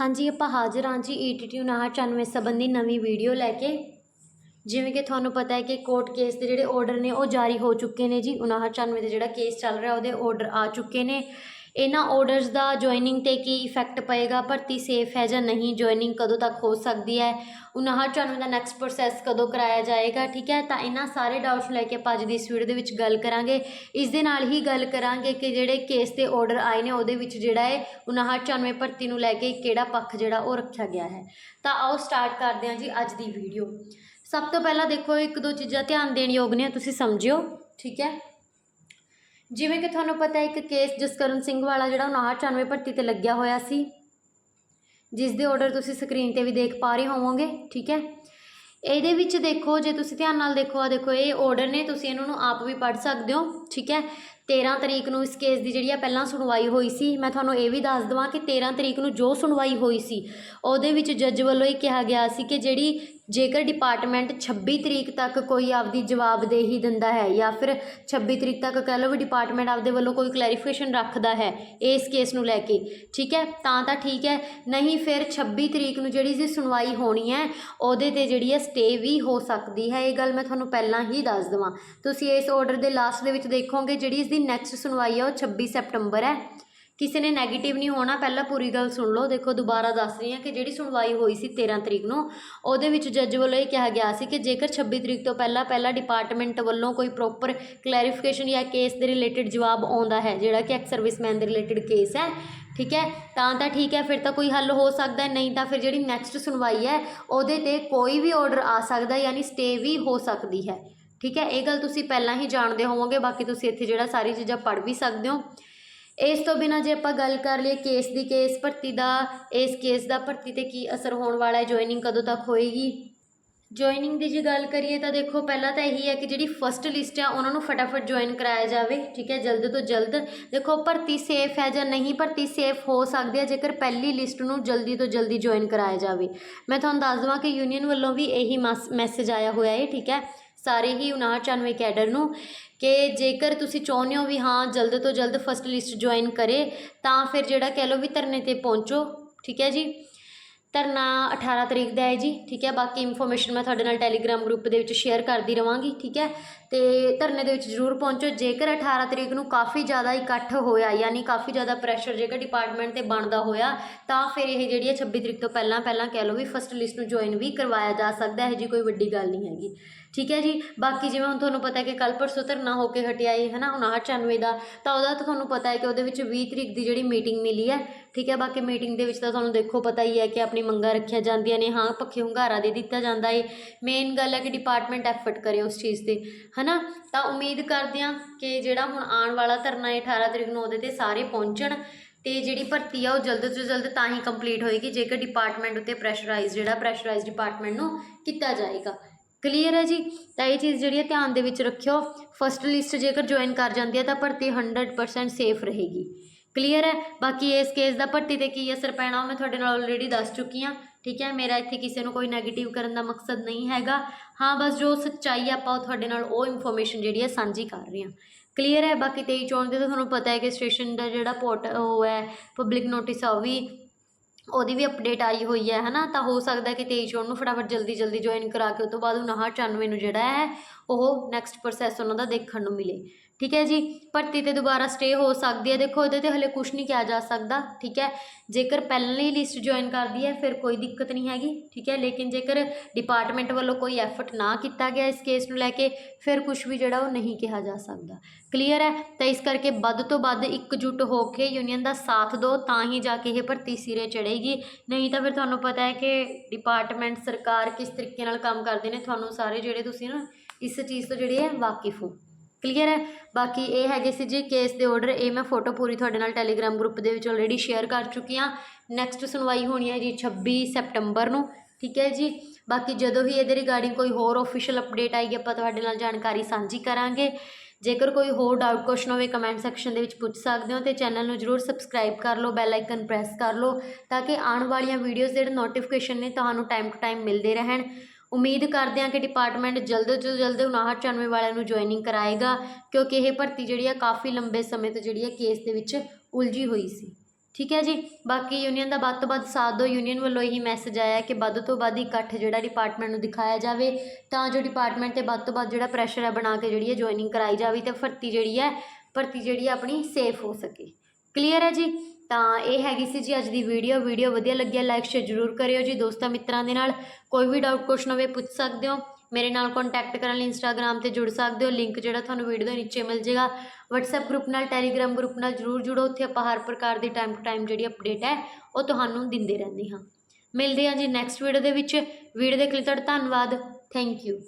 ਹਾਂਜੀ, ਆਪਾਂ ਹਾਜ਼ਰ ਹਾਂ ਜੀ ਈਟੀਟੀ 99 ਸੰਬੰਧੀ ਨਵੀਂ ਵੀਡੀਓ ਲੈ ਕੇ। ਜਿਵੇਂ ਕਿ ਤੁਹਾਨੂੰ ਪਤਾ ਹੈ ਕਿ ਕੋਰਟ ਕੇਸ ਦੇ ਜਿਹੜੇ ਆਰਡਰ ਨੇ ਉਹ ਜਾਰੀ ਹੋ ਚੁੱਕੇ ਨੇ ਜੀ। 99 ਦੇ ਜਿਹੜਾ ਕੇਸ ਚੱਲ ਰਿਹਾ, ਉਹਦੇ ਆਰਡਰ ਆ ਚੁੱਕੇ ਨੇ। ਇਹਨਾਂ ਔਡਰਸ ਦਾ ਜੁਆਇਨਿੰਗ ਤੇ ਕੀ ਇਫੈਕਟ ਪਏਗਾ, ਭਰਤੀ ਸੇਫ ਹੈ ਜਾਂ ਨਹੀਂ ਜੁਆਇਨਿੰਗ ਕਦੋਂ ਤੱਕ ਹੋ ਸਕਦੀ ਹੈ 99 ਦਾ ਨੈਕਸਟ ਪ੍ਰੋਸੈਸ ਕਦੋਂ ਕਰਾਇਆ ਜਾਏਗਾ, ਠੀਕ ਹੈ? ਤਾਂ ਇਹਨਾਂ ਸਾਰੇ ਡਾਊਟਸ ਲੈ ਕੇ ਆਪਾਂ ਅੱਜ ਦੀ ਇਸ ਵੀਡੀਓ ਦੇ ਵਿੱਚ ਗੱਲ ਕਰਾਂਗੇ। ਇਸ ਦੇ ਨਾਲ ਹੀ ਗੱਲ ਕਰਾਂਗੇ ਕਿ ਜਿਹੜੇ ਕੇਸ ਦੇ ਔਡਰ ਆਏ ਨੇ, ਉਹਦੇ ਵਿੱਚ ਜਿਹੜਾ ਹੈ 99 ਭਰਤੀ ਨੂੰ ਲੈ ਕੇ ਕਿਹੜਾ ਪੱਖ ਜਿਹੜਾ ਉਹ ਰੱਖਿਆ ਗਿਆ ਹੈ। ਤਾਂ ਆਓ ਸਟਾਰਟ ਕਰਦੇ ਹਾਂ ਜੀ ਅੱਜ ਦੀ ਵੀਡੀਓ ਸਭ ਤੋਂ ਪਹਿਲਾਂ ਦੇਖੋ, ਇੱਕ ਦੋ ਚੀਜ਼ਾਂ ਧਿਆਨ ਦੇਣ ਯੋਗ ਨੇ, ਤੁਸੀਂ ਸਮਝਿਓ, ਠੀਕ ਹੈ? ਜਿਵੇਂ ਕਿ ਤੁਹਾਨੂੰ ਪਤਾ ਇੱਕ ਕੇਸ ਜਸਕਰਨ ਸਿੰਘ ਵਾਲਾ ਜਿਹੜਾ 99 ਭਰਤੀ ਤੇ ਲੱਗਿਆ ਹੋਇਆ ਸੀ। ਜਿਸ ਦੇ ਆਰਡਰ ਤੁਸੀਂ ਸਕਰੀਨ ਤੇ ਵੀ ਦੇਖ ਪਾ ਰਹੇ ਹੋਵੋਗੇ, ਠੀਕ ਹੈ? ਇਹਦੇ ਵਿੱਚ ਦੇਖੋ, ਜੇ ਤੁਸੀਂ ਧਿਆਨ ਨਾਲ ਦੇਖੋ ਆ ਦੇਖੋ, ਇਹ ਆਰਡਰ ਨੇ, ਤੁਸੀਂ ਇਹਨਾਂ ਨੂੰ ਆਪ ਵੀ ਪੜ੍ਹ ਸਕਦੇ ਹੋ, ਠੀਕ ਹੈ? 13 ਤਰੀਕ ਨੂੰ ਇਸ ਕੇਸ ਦੀ ਜਿਹੜੀ ਆ ਪਹਿਲਾਂ ਸੁਣਵਾਈ ਹੋਈ ਸੀ। ਮੈਂ ਤੁਹਾਨੂੰ ਇਹ ਵੀ ਦੱਸ ਦਵਾਂ ਕਿ 13 ਤਰੀਕ ਨੂੰ ਜੋ ਸੁਣਵਾਈ ਹੋਈ ਸੀ, ਉਹਦੇ ਵਿੱਚ ਜੱਜ ਵੱਲੋਂ ਇਹ ਕਿਹਾ ਗਿਆ ਸੀ ਕਿ ਜਿਹੜੀ ਜੇਕਰ ਡਿਪਾਰਟਮੈਂਟ 26 ਤਰੀਕ ਤੱਕ ਕੋਈ ਆਪਦੀ ਜਵਾਬਦੇਹੀ ਦਿੰਦਾ ਹੈ ਜਾਂ ਫਿਰ 26 ਤਰੀਕ ਤੱਕ ਕਹਿ ਲਓ ਵੀ ਡਿਪਾਰਟਮੈਂਟ ਆਪਦੇ ਵੱਲੋਂ ਕੋਈ ਕਲੈਰੀਫਿਕੇਸ਼ਨ ਰੱਖਦਾ ਹੈ ਇਸ ਕੇਸ ਨੂੰ ਲੈ ਕੇ, ਠੀਕ ਹੈ? ਤਾਂ ਤਾਂ ਠੀਕ ਹੈ, ਨਹੀਂ ਫਿਰ 26 ਤਰੀਕ ਨੂੰ ਜਿਹੜੀ ਜੀ ਸੁਣਵਾਈ ਹੋਣੀ ਹੈ, ਉਹਦੇ ਤੇ ਜਿਹੜੀ ਹੈ ਸਟੇ ਵੀ ਹੋ ਸਕਦੀ ਹੈ। ਇਹ ਗੱਲ ਮੈਂ ਤੁਹਾਨੂੰ ਪਹਿਲਾਂ ਹੀ ਦੱਸ ਦਵਾਂ। ਤੁਸੀਂ ਇਸ ਆਰਡਰ ਦੇ ਲਾਸਟ ਦੇ ਵਿੱਚ ਦੇਖੋਗੇ, ਜਿਹੜੀ ਇਸ ਦੀ ਨੈਕਸਟ ਸੁਣਵਾਈ ਹੈ ਉਹ 26 ਸੈਪਟੰਬਰ ਹੈ। ਕਿਸੇ ਨੇ 네ਗੇਟਿਵ ਨਹੀਂ ਹੋਣਾ, ਪਹਿਲਾਂ ਪੂਰੀ ਗੱਲ ਸੁਣ ਲਓ। ਦੇਖੋ, ਦੁਬਾਰਾ ਦੱਸ ਰਹੀ ਹਾਂ ਕਿ ਜਿਹੜੀ ਸੁਣਵਾਈ ਹੋਈ ਸੀ 13 ਤਰੀਕ ਨੂੰ, ਉਹਦੇ ਵਿੱਚ ਜੱਜ ਵੱਲੋਂ ਇਹ ਕਿਹਾ ਗਿਆ ਸੀ ਕਿ ਜੇਕਰ 26 ਤਰੀਕ ਤੋਂ ਪਹਿਲਾਂ ਪਹਿਲਾਂ ਡਿਪਾਰਟਮੈਂਟ ਵੱਲੋਂ ਕੋਈ ਪ੍ਰੋਪਰ ਕਲੈਰੀਫਿਕੇਸ਼ਨ ਜਾਂ ਕੇਸ ਦੇ ਰਿਲੇਟਡ ਜਵਾਬ ਆਉਂਦਾ ਹੈ, ਜਿਹੜਾ ਕਿ ਐਕਸ ਸਰਵਿਸਮੈਨ ਦੇ ਰਿਲੇਟਡ ਕੇਸ ਹੈ, ਠੀਕ ਹੈ, ਤਾਂ ਤਾਂ ਠੀਕ ਹੈ, ਫਿਰ ਤਾਂ ਕੋਈ ਹੱਲ ਹੋ ਸਕਦਾ ਨਹੀਂ ਤਾਂ ਫਿਰ ਜਿਹੜੀ ਨੈਕਸਟ ਸੁਣਵਾਈ ਹੈ, ਉਹਦੇ ਤੇ ਕੋਈ ਵੀ ਆਰਡਰ ਆ ਸਕਦਾ ਯਾਨੀ ਸਟੇ ਵੀ ਹੋ ਸਕਦੀ ਹੈ। ਠੀਕ ਹੈ? ਇਹ ਗੱਲ ਤੁਸੀਂ ਪਹਿਲਾਂ ਹੀ ਜਾਣਦੇ ਹੋਵੋਗੇ, ਬਾਕੀ ਤੁਸੀਂ ਇੱਥੇ ਜਿਹੜਾ ਸਾਰੀ ਚੀਜ਼ਾਂ ਪੜ੍ਹ ਵੀ ਸਕਦੇ ਹੋ। ਇਸ ਤੋਂ ਬਿਨਾ ਜੇ ਆਪਾਂ ਗੱਲ ਕਰ ਲਈਏ ਕੇਸ ਦੀ, ਕੇਸ ਭਰਤੀ ਦਾ, ਇਸ ਕੇਸ ਦਾ ਭਰਤੀ ਤੇ ਕੀ ਅਸਰ ਹੋਣ ਵਾਲਾ ਹੈ? ਜੁਆਇਨਿੰਗ ਕਦੋਂ ਤੱਕ ਹੋਏਗੀ? ਜੁਆਇਨਿੰਗ ਦੀ ਜੇ ਗੱਲ ਕਰੀਏ ਤਾਂ ਦੇਖੋ, ਪਹਿਲਾਂ ਤਾਂ ਇਹੀ ਹੈ ਕਿ ਜਿਹੜੀ ਫਸਟ ਲਿਸਟ ਆ, ਉਹਨਾਂ ਨੂੰ ਫਟਾਫਟ ਜੁਆਇਨ ਕਰਾਇਆ ਜਾਵੇ, ਠੀਕ ਹੈ? ਜਲਦ ਤੋਂ ਜਲਦ। ਦੇਖੋ, ਭਰਤੀ ਸੇਫ ਹੈ ਜਾਂ ਨਹੀਂ ਭਰਤੀ ਸੇਫ ਹੋ ਸਕਦੀ ਹੈ ਜੇਕਰ ਪਹਿਲੀ ਲਿਸਟ ਨੂੰ ਜਲਦੀ ਤੋਂ ਜਲਦੀ ਜੁਆਇਨ ਕਰਾਇਆ ਜਾਵੇ। ਮੈਂ ਤੁਹਾਨੂੰ ਦੱਸ ਦਵਾਂ ਕਿ ਯੂਨੀਅਨ ਵੱਲੋਂ ਵੀ ਇਹੀ ਮੈਸੇਜ ਆਇਆ ਹੋਇਆ ਹੈ, ਠੀਕ ਹੈ? ਸਾਰੇ ਹੀ 99 ਕੈਡਰ ਨੂੰ ਕਿ ਜੇਕਰ ਤੁਸੀਂ ਚਾਹੁੰਦੇ ਹੋ ਵੀ ਹਾਂ, ਜਲਦ ਤੋਂ ਜਲਦ ਫਸਟ ਲਿਸਟ ਜੁਆਇਨ ਕਰੇ, ਤਾਂ ਫਿਰ ਜਿਹੜਾ ਕਹਿ ਲਓ ਵੀ ਧਰਨੇ ਤੇ ਪਹੁੰਚੋ, ਠੀਕ ਹੈ ਜੀ? ਧਰਨਾ 18 ਤਰੀਕ ਦਾ ਹੈ ਜੀ, ਠੀਕ ਹੈ? ਬਾਕੀ ਇਨਫੋਰਮੇਸ਼ਨ ਮੈਂ ਤੁਹਾਡੇ ਨਾਲ ਟੈਲੀਗ੍ਰਾਮ ਗਰੁੱਪ ਦੇ ਵਿੱਚ ਸ਼ੇਅਰ ਕਰਦੀ ਰਵਾਂਗੀ, ਠੀਕ ਹੈ? ਤੇ ਧਰਨੇ ਦੇ ਵਿੱਚ ਜ਼ਰੂਰ ਪਹੁੰਚੋ, ਜੇਕਰ 18 ਤਰੀਕ ਨੂੰ ਕਾਫੀ ਜ਼ਿਆਦਾ ਇਕੱਠ ਹੋਇਆ, ਯਾਨੀ ਕਾਫੀ ਜ਼ਿਆਦਾ ਪ੍ਰੈਸ਼ਰ ਜੇਕਰ ਡਿਪਾਰਟਮੈਂਟ ਤੇ ਬਣਦਾ ਹੋਇਆ, ਤਾਂ ਫਿਰ ਇਹ ਜਿਹੜੀ ਹੈ 26 ਤਰੀਕ ਤੋਂ ਪਹਿਲਾਂ ਪਹਿਲਾਂ ਕਹਿ ਲਓ ਵੀ ਫਸਟ ਲਿਸਟ ਨੂੰ ਜੁਆਇਨ ਵੀ ਕਰਵਾਇਆ ਜਾ ਸਕਦਾ ਹੈ ਜੀ ਕੋਈ ਵੱਡੀ ਗੱਲ ਨਹੀਂ ਹੈਗੀ। ਠੀਕ ਹੈ ਜੀ? ਬਾਕੀ ਜਿਵੇਂ ਹੁਣ ਤੁਹਾਨੂੰ ਪਤਾ ਹੈ ਕਿ ਕੱਲ ਪਰਸੋਂ ਧਰਨਾ ਹੋ ਕੇ ਹਟਿਆ ਹੈ ਹਨਾ 59 ਦਾ, ਤਾਂ ਉਹਦਾ ਤਾਂ ਤੁਹਾਨੂੰ ਪਤਾ ਹੈ ਕਿ ਉਹਦੇ ਵਿੱਚ 20 ਤਰੀਕ ਦੀ ਜਿਹੜੀ ਮੀਟਿੰਗ ਮਿਲੀ ਹੈ, ਠੀਕ ਹੈ? ਬਾਕੀ ਮੀਟਿੰਗ ਦੇ ਵਿੱਚ ਤਾਂ ਤੁਹਾਨੂੰ ਦੇਖੋ ਪਤਾ ਹੀ ਹੈ ਕਿ ਆਪਣੀ ਮੰਗਾਂ ਰੱਖੀਆਂ ਜਾਂਦੀਆਂ ਨੇ, ਹਾਂ, ਪੱਖੇ ਹੁੰਗਾਰਾ ਦੇ ਦਿੱਤਾ ਜਾਂਦਾ ਹੈ ਮੇਨ ਗੱਲ ਹੈ ਕਿ ਡਿਪਾਰਟਮੈਂਟ ਐਫਰਟ ਕਰੇ ਉਸ ਚੀਜ਼ ਤੇ, ਹਨਾ? ਤਾਂ ਉਮੀਦ ਕਰਦੇ ਹਾਂ ਕਿ ਜਿਹੜਾ ਹੁਣ ਆਉਣ ਵਾਲਾ ਧਰਨਾ ਹੈ 18 ਤਰੀਕ ਨੂੰ ਉਹਦੇ ਤੇ ਸਾਰੇ ਪਹੁੰਚਣ ਤੇ ਜਿਹੜੀ ਭਰਤੀ ਆ, ਉਹ ਜਲਦ ਤੋਂ ਜਲਦ ਤਾਂ ਹੀ ਕੰਪਲੀਟ ਹੋਏਗੀ, ਜੇਕਰ ਡਿਪਾਰਟਮੈਂਟ ਉੱਤੇ ਪ੍ਰੈਸ਼ਰਾਈਜ਼ ਜਿਹੜਾ ਪ੍ਰੈਸ਼ਰਾਈਜ਼ ਡਿਪਾਰਟਮੈਂਟ ਨੂੰ ਕੀਤਾ ਜਾਏਗਾ। ਕਲੀਅਰ ਹੈ ਜੀ? ਤਾਂ ਇਹ ਚੀਜ਼ ਜਿਹੜੀ ਹੈ ਧਿਆਨ ਦੇ ਵਿੱਚ ਰੱਖਿਓ। ਫਸਟ ਲਿਸਟ ਜੇਕਰ ਜੁਆਇਨ ਕਰ ਜਾਂਦੀ ਹੈ ਤਾਂ ਭਰਤੀ 100% ਸੇਫ ਰਹੇਗੀ। ਕਲੀਅਰ ਹੈ? ਬਾਕੀ ਇਸ ਕੇਸ ਦਾ ਭਰਤੀ ਤੇ ਕੀ ਅਸਰ ਪੈਣਾ ਉਹ ਮੈਂ ਤੁਹਾਡੇ ਨਾਲ ਆਲਰੇਡੀ ਦੱਸ ਚੁੱਕੀ ਹਾਂ। ਠੀਕ ਹੈ? ਮੇਰਾ ਇੱਥੇ ਕਿਸੇ ਨੂੰ ਕੋਈ 네ਗੇਟਿਵ ਕਰਨ ਦਾ ਮਕਸਦ ਨਹੀਂ ਹੈਗਾ। ਹਾਂ, ਬਸ ਜੋ ਸੱਚਾਈ ਆ, ਆਪਾਂ ਉਹ ਤੁਹਾਡੇ ਨਾਲ ਉਹ ਇਨਫੋਰਮੇਸ਼ਨ ਜਿਹੜੀ ਹੈ ਸਾਂਝੀ ਕਰ ਰਹੇ ਹਾਂ। ਕਲੀਅਰ ਹੈ? ਬਾਕੀ 23 ਚੋਣ ਦੇ ਤਾਂ ਤੁਹਾਨੂੰ ਪਤਾ ਹੈ ਕਿ ਸਟੇਸ਼ਨ ਦਾ ਜਿਹੜਾ ਪੋਰਟ ਉਹ ਹੈ ਪਬਲਿਕ ਨੋਟਿਸ ਆ ਉਹ ਵੀ ਉਹਦੀ ਵੀ ਅਪਡੇਟ ਆਈ ਹੋਈ ਹੈ ਹੈ ਨਾ ਤਾਂ ਹੋ ਸਕਦਾ ਕਿ 23 ਚੋਣ ਨੂੰ ਫਟਾਫਟ ਜਲਦੀ ਜਲਦੀ ਜੁਆਇਨ ਕਰਾ ਕੇ, ਉਹ ਤੋਂ ਬਾਅਦ 99 ਨੂੰ ਜਿਹੜਾ ਹੈ ਉਹ ਨੈਕਸਟ ਪ੍ਰੋਸੈਸ ਉਹਨਾਂ ਦਾ ਦੇਖਣ ਨੂੰ ਮਿਲੇ। ਠੀਕ ਹੈ ਜੀ? ਭਰਤੀ ਤੇ ਦੁਬਾਰਾ ਸਟੇ ਹੋ ਸਕਦੀ ਹੈ। ਦੇਖੋ, ਇਹਦੇ ਤੇ ਹਲੇ ਕੁਝ ਨਹੀਂ ਕਿਹਾ ਜਾ ਸਕਦਾ। ਠੀਕ ਹੈ? ਜੇਕਰ ਪਹਿਲਾਂ ਹੀ ਲਿਸਟ ਜੁਆਇਨ ਕਰਦੀ ਹੈ, ਫਿਰ ਕੋਈ ਦਿੱਕਤ ਨਹੀਂ ਹੈਗੀ। ਠੀਕ ਹੈ? ਲੇਕਿਨ ਜੇਕਰ ਡਿਪਾਰਟਮੈਂਟ ਵੱਲੋਂ ਕੋਈ ਐਫਰਟ ਨਾ ਕੀਤਾ ਗਿਆ ਇਸ ਕੇਸ ਨੂੰ ਲੈ ਕੇ, ਫਿਰ ਕੁਝ ਵੀ ਜਿਹੜਾ ਉਹ ਨਹੀਂ ਕਿਹਾ ਜਾ ਸਕਦਾ। ਕਲੀਅਰ ਹੈ? ਤਾਂ ਇਸ ਕਰਕੇ ਵੱਧ ਤੋਂ ਵੱਧ ਇਕਜੁੱਟ ਹੋ ਕੇ ਯੂਨੀਅਨ ਦਾ ਸਾਥ ਦਿਓ, ਤਾਂ ਹੀ ਜਾ ਕੇ ਇਹ ਭਰਤੀ ਸਿਰੇ ਚੜੇਗੀ ਨਹੀਂ ਤਾਂ ਫਿਰ ਤੁਹਾਨੂੰ ਪਤਾ ਹੈ ਕਿ ਡਿਪਾਰਟਮੈਂਟ ਸਰਕਾਰ ਕਿਸ ਤਰੀਕੇ ਨਾਲ ਕੰਮ ਕਰਦੇ ਨੇ। ਤੁਹਾਨੂੰ ਸਾਰੇ ਜਿਹੜੇ ਤੁਸੀਂ ਨਾ ਇਸ ਚੀਜ਼ ਤੋਂ ਜਿਹੜੇ ਹੈ ਵਾਕਿਫ ਹੋ। ਕਲੀਅਰ ਹੈ? ਬਾਕੀ ਇਹ ਹੈਗੇ ਸੀ ਜੀ ਕੇਸ ਦੇ ਆਰਡਰ ਇਹ ਮੈਂ ਫੋਟੋ ਪੂਰੀ ਤੁਹਾਡੇ ਨਾਲ ਟੈਲੀਗ੍ਰਾਮ ਗਰੁੱਪ ਦੇ ਵਿੱਚ ਆਲਰੇਡੀ ਸ਼ੇਅਰ ਕਰ ਚੁੱਕੀ ਹਾਂ। ਨੈਕਸਟ ਸੁਣਵਾਈ ਹੋਣੀ ਹੈ ਜੀ 26 ਸੈਪਟੰਬਰ ਨੂੰ, ਠੀਕ ਹੈ ਜੀ? ਬਾਕੀ ਜਦੋਂ ਹੀ ਇਹਦੇ ਰਿਗਾਰਡਿੰਗ ਕੋਈ ਹੋਰ ਆਫੀਸ਼ੀਅਲ ਅਪਡੇਟ ਆਏਗੀ, ਆਪਾਂ ਤੁਹਾਡੇ ਨਾਲ ਜਾਣਕਾਰੀ ਸਾਂਝੀ ਕਰਾਂਗੇ। ਜੇਕਰ ਕੋਈ ਹੋਰ ਡਾਊਟ ਕੁਐਸਚਨ ਹੋਵੇ ਕਮੈਂਟ ਸੈਕਸ਼ਨ ਦੇ ਵਿੱਚ ਪੁੱਛ ਸਕਦੇ ਹੋ ਤੇ ਚੈਨਲ ਨੂੰ ਜਰੂਰ ਸਬਸਕ੍ਰਾਈਬ ਕਰ ਲਓ ਬੈਲ ਆਈਕਨ ਪ੍ਰੈਸ ਕਰ ਲਓ, ਤਾਂ ਕਿ ਆਉਣ ਵਾਲੀਆਂ ਵੀਡੀਓਜ਼ ਦੇ ਜਿਹੜੇ ਨੋਟੀਫਿਕੇਸ਼ਨ ਨੇ, ਤੁਹਾਨੂੰ ਟਾਈਮ ਟੂ ਟਾਈਮ ਮਿਲਦੇ ਰਹਿਣ। ਉਮੀਦ ਕਰਦੇ ਹਾਂ ਕਿ ਡਿਪਾਰਟਮੈਂਟ ਜਲਦ ਤੋਂ ਜਲਦ 5994 ਵਾਲਿਆਂ ਨੂੰ ਜੁਆਇਨਿੰਗ ਕਰਾਏਗਾ, ਕਿਉਂਕਿ ਇਹ ਭਰਤੀ ਜਿਹੜੀ ਆ ਕਾਫੀ ਲੰਬੇ ਸਮੇਂ ਤੋਂ ਜਿਹੜੀ ਆ ਕੇਸ ਦੇ ਵਿੱਚ ਉਲਝੀ ਹੋਈ ਸੀ। ਠੀਕ ਹੈ ਜੀ? ਬਾਕੀ ਯੂਨੀਅਨ ਦਾ ਵੱਧ ਤੋਂ ਵੱਧ ਸਾਥ ਦਿਓ। ਯੂਨੀਅਨ ਵੱਲੋਂ ਇਹੀ ਮੈਸੇਜ ਆਇਆ ਕਿ ਵੱਧ ਤੋਂ ਵੱਧ ਇਕੱਠ ਜਿਹੜਾ ਡਿਪਾਰਟਮੈਂਟ ਨੂੰ ਦਿਖਾਇਆ ਜਾਵੇ, ਤਾਂ ਜੋ ਡਿਪਾਰਟਮੈਂਟ ਤੇ ਵੱਧ ਤੋਂ ਵੱਧ ਜਿਹੜਾ ਪ੍ਰੈਸ਼ਰ ਹੈ ਬਣਾ ਕੇ ਜਿਹੜੀ ਹੈ ਜੁਆਇਨਿੰਗ ਕਰਾਈ ਜਾਵੇ ਤੇ ਭਰਤੀ ਜਿਹੜੀ ਹੈ ਭਰਤੀ ਜਿਹੜੀ ਹੈ ਆਪਣੀ ਸੇਫ ਹੋ ਸਕੇ। ਕਲੀਅਰ ਹੈ ਜੀ? ਤਾਂ ਇਹ ਹੈਗੀ ਸੀ ਜੀ ਅੱਜ ਦੀ ਵੀਡੀਓ ਵੀਡੀਓ ਵਧੀਆ ਲੱਗਿਆ ਲਾਈਕ ਸ਼ੇਅਰ ਜ਼ਰੂਰ ਕਰਿਓ ਜੀ ਦੋਸਤਾਂ ਮਿੱਤਰਾਂ ਦੇ ਨਾਲ। ਕੋਈ ਵੀ ਡਾਊਟ ਕੁਐਸਚਨ ਹੋਵੇ, ਪੁੱਛ ਸਕਦੇ ਹੋ। ਮੇਰੇ ਨਾਲ ਕੰਟੈਕਟ ਕਰਨ ਲਈ ਇੰਸਟਾਗ੍ਰam ਤੇ ਜੁੜ ਸਕਦੇ ਹੋ। ਲਿੰਕ ਜਿਹੜਾ ਤੁਹਾਨੂੰ ਵੀਡੀਓ ਦੇ ਨੀਚੇ ਮਿਲ ਜਾਏਗਾ WhatsApp ਗਰੁੱਪ ਨਾਲ, Telegram ਗਰੁੱਪ ਨਾਲ ਜਰੂਰ ਜੁੜੋ। ਉੱਥੇ ਆਪਾਂ ਹਰ ਪ੍ਰਕਾਰ ਦੀ ਟਾਈਮ ਟੂ ਟਾਈਮ ਜਿਹੜੀ ਅਪਡੇਟ ਹੈ, ਉਹ ਤੁਹਾਨੂੰ ਦਿੰਦੇ ਰਹਿੰਦੇ ਹਾਂ। ਮਿਲਦੇ ਹਾਂ ਜੀ ਨੈਕਸਟ ਵੀਡੀਓ ਦੇ ਵਿੱਚ। ਵੀਡੀਓ ਦੇ ਲਈ ਤੁਹਾਡਾ ਧੰਨਵਾਦ। Thank you